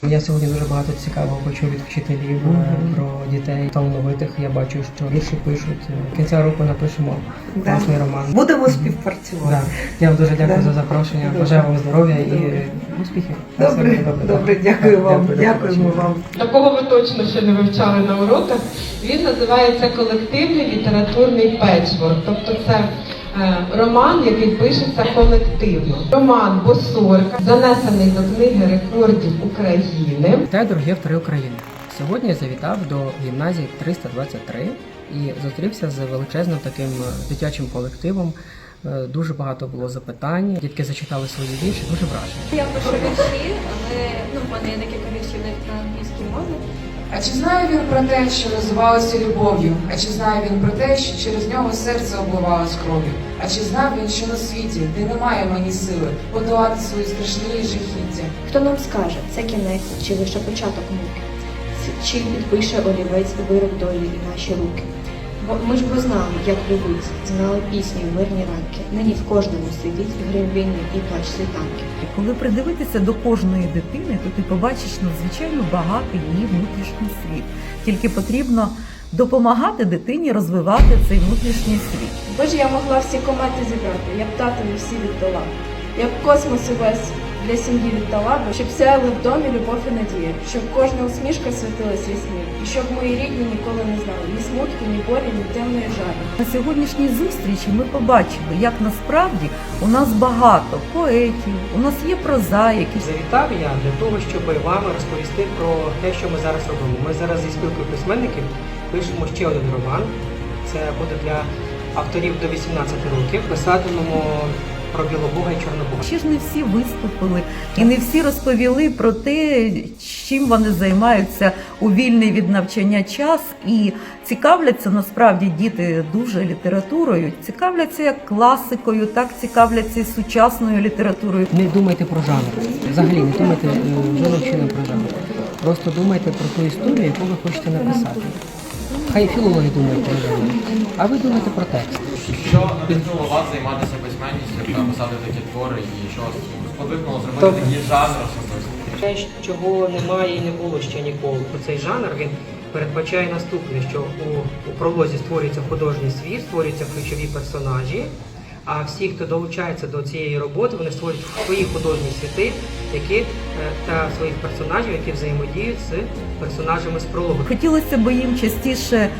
Я сьогодні дуже багато цікавого почув від вчителів е, про дітей талановитих. Я бачу, що вірші пишуть. Кінця року напишемо Да. класний роман. Будемо співпрацювати. Да. Я вам дуже дякую Да. за запрошення. Добре. Бажаю вам здоров'я і Добре. успіхів. Все Добре, добре, Так. дякую Так, вам. Дякуємо вам. Такого ви точно ще не вивчали на уроках. Він називається колективний літературний печворк. Тобто це роман, який пишеться колективно. Роман Босорка занесений до книги рекордів України. Вітаю, дорогі автори України. Сьогодні завітав до гімназії 323 і зустрівся з величезним таким е, дитячим колективом. Е, Дуже багато було запитань. Дітки зачитали свої вірші, дуже вражені. Я пишу вірші, але ну, в мене є декілька віршів на англійській мові. А чи знає він про те, що називалося любов'ю? А чи знає він про те, що через нього серце обливалось кров'ю? А чи знав він, що на світі, де немає мені сили, подолати свої страшні жахіття? Хто нам скаже, це кінець чи лише початок муки? Чи підпише олівець вирок долі і наші руки? Бо ми ж бо знали, як любить, знали пісні в мирні ранки. Нині в кожному сидить грім війни і плач світанки. Коли придивитися до кожної дитини, то ти побачиш надзвичайно багатий її внутрішній світ. Тільки потрібно допомагати дитині розвивати цей внутрішній світ. Боже, я могла всі комети зібрати, я б татові всі віддала. Я б космос увесь для сім'ї віддала, б, щоб сяяли в домі любов і надія, щоб кожна усмішка світилась ясні, і щоб мої рідні ніколи не знали ні смутку, ні болі, ні темної жалі. На сьогоднішній зустрічі ми побачили, як насправді у нас багато поетів, у нас є прозаїки. Завітав я для того, щоб вам розповісти про те, що ми зараз робимо. Ми зараз зі спілкою письменників пишемо ще один роман. Це буде для авторів до 18 років. Писатимемо про Білобога і Чорнобога. Ще ж не всі виступили і не всі розповіли про те, чим вони займаються у вільний від навчання час і цікавляться насправді діти дуже літературою, цікавляться як класикою, так цікавляться і сучасною літературою. Не думайте про жанр. Взагалі не думайте е, жодним чином про жанр. Просто думайте про ту історію, яку ви хочете написати. Хай філологи думають про жанр, а ви думайте про текст. Що надихнуло вас займатися письменністю та писати такі твори, і що сподвигнуло зробити такий жанр особисто? Те, чого немає і не було ще ніколи. Цей жанр він передбачає наступне, що у, у пролозі створюється художній світ, створюються ключові персонажі. А всі, хто долучається до цієї роботи, вони створюють свої художні світи, які е, та своїх персонажів, які взаємодіють з персонажами з прологу. Хотілося б їм частіше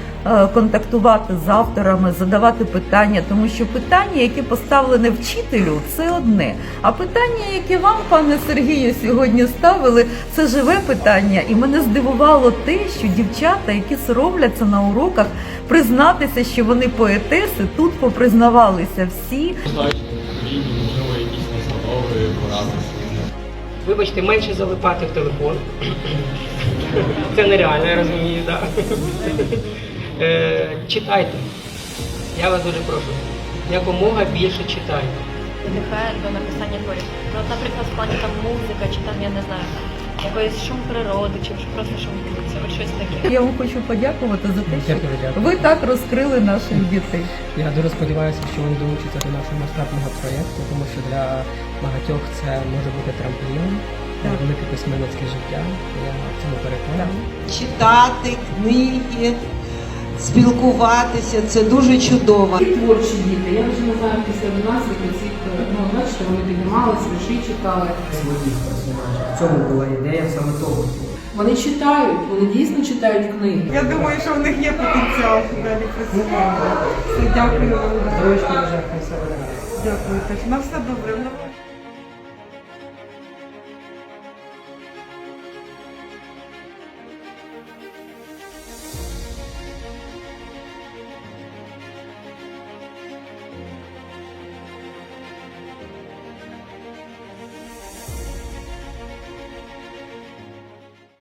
контактувати з авторами, задавати питання, тому що питання, які поставлене вчителю, це одне. А питання, яке вам, пане Сергію, сьогодні ставили, це живе питання. І мене здивувало те, що дівчата, які соромляться на уроках, признатися, що вони поетеси, тут попризнавалися всі. Вибачте, менше залипати в телефон. Це нереально, я розумію, так. Е, Читайте. Я вас дуже прошу. Якомога більше читайте. Надихає до написання творів. Ну, от, наприклад, в плані там музика, чи там, я не знаю, там, якийсь шум природи, чи просто шум вулиці, от щось таке. Я вам хочу подякувати за те, що Дякую, дякую. ви так розкрили наших дітей. Я дуже сподіваюся, що вони долучаться до нашого масштабного проєкту, тому що для багатьох це може бути трампліном на Так. велике письменницьке життя. Я в цьому переконаний. Читати книги, спілкуватися це дуже чудово. творчі діти. Я вже не знаю після 11 цих, ну, бачите, вони піднімалися, вірші читали. Своїх персонажів. В цьому була ідея саме того. Вони читають, вони дійсно читають книги. Я думаю, що в них є потенціал далі працювати. Дякую. Дякую. Так, на все добре.